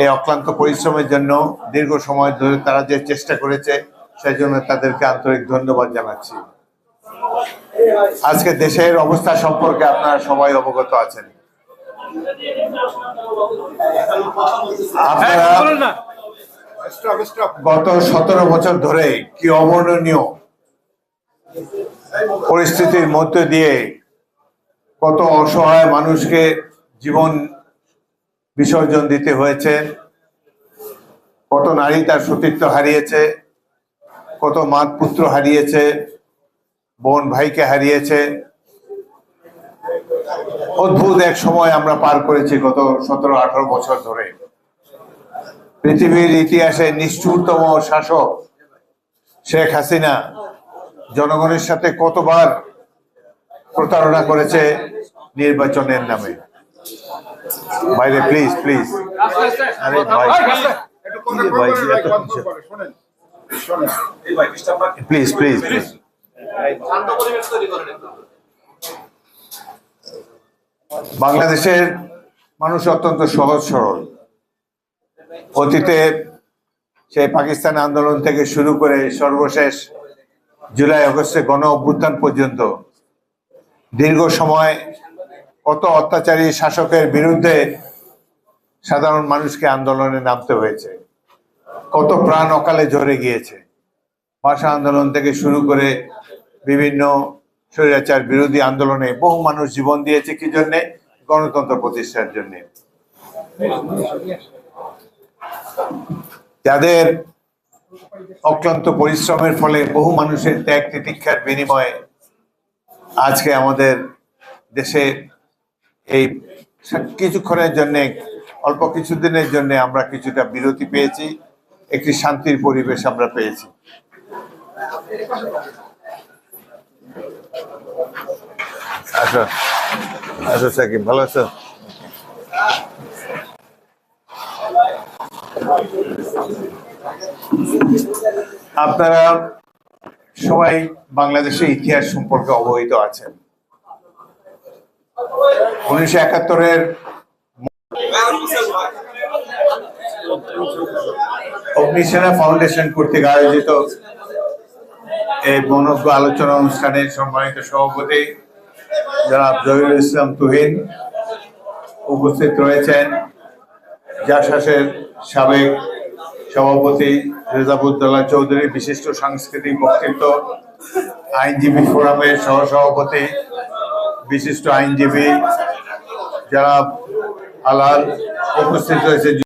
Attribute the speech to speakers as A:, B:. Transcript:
A: এই অক্লান্ত পরিশ্রমের জন্য দীর্ঘ সময় ধরে তারা যে চেষ্টা করেছে সেই জন্য তাদেরকে আন্তরিক ধন্যবাদ জানাচ্ছি। আজকে দেশের অবস্থা সম্পর্কে আপনারা সবাই অবগত আছেন। আপনারা গত সতেরো বছর ধরে কি অবর্ণনীয় পরিস্থিতির মধ্যে দিয়ে কত অসহায় মানুষকে জীবন বিসর্জন দিতে হয়েছে। কত নারী তার সতীর্থ হারিয়েছে, কত মাত পুত্র হারিয়েছে, বোন ভাইকে হারিয়েছে। অদ্ভুত এক সময় আমরা পার করেছি গত সতেরো, আঠারো বছর ধরে। পৃথিবীর ইতিহাসে নিষ্ঠুরতম শাসক শেখ হাসিনা জনগণের সাথে কতবার প্রতারণা করেছে নির্বাচনের নামে। বাইরে প্লিজ প্লিজ আরে ভাই ভাই এত প্লিজ প্লিজ প্লিজ বাংলাদেশের মানুষ অত্যন্ত সহজ সরল। অতীতে সেই পাকিস্তান আন্দোলন থেকে শুরু করে সর্বশেষ জুলাই আগস্টে গণ অভ্যুত্থান পর্যন্ত দীর্ঘ সময় কত অত্যাচারী শাসকের বিরুদ্ধে সাধারণ মানুষকে আন্দোলনে নামতে হয়েছে? কত প্রাণ অকালে ঝরে গিয়েছে? ভাষা আন্দোলন থেকে শুরু করে বিভিন্ন স্বৈরাচার বিরোধী আন্দোলনে বহু মানুষ জীবন দিয়েছে কি জন্যে? গণতন্ত্র প্রতিষ্ঠার জন্য। যাদের অক্লান্ত পরিশ্রমের ফলে বহু মানুষের ত্যাগ তিতিক্ষার বিনিময়ে আজকে আমাদের দেশে এই কিছুক্ষণের জন্য, অল্প কিছুদিনের জন্য আমরা কিছুটা বিরতি পেয়েছি, একটি শান্তির পরিবেশ আমরা পেয়েছি। আচ্ছা আচ্ছা ভালো আছো? আপনারা সবাই বাংলাদেশের ইতিহাস সম্পর্কে অবহিত আছেন। উনিশশো একাত্তরের অগ্নিসেনা ফাউন্ডেশন কর্তৃক আয়োজিত এই মনজ্ঞ আলোচনা অনুষ্ঠানের সম্মানিত সভাপতি জনাব জহিরুল ইসলাম তুহিন উপস্থিত রয়েছেন। জাসাসের সাবেক সভাপতি রেজাবুদ্দোল্লা চৌধুরী বিশিষ্ট সাংস্কৃতিক ব্যক্তিত্ব আইনজীবী ফোরামের সহসভাপতি বিশিষ্ট আইনজীবী যারা আলাল উপস্থিত রয়েছে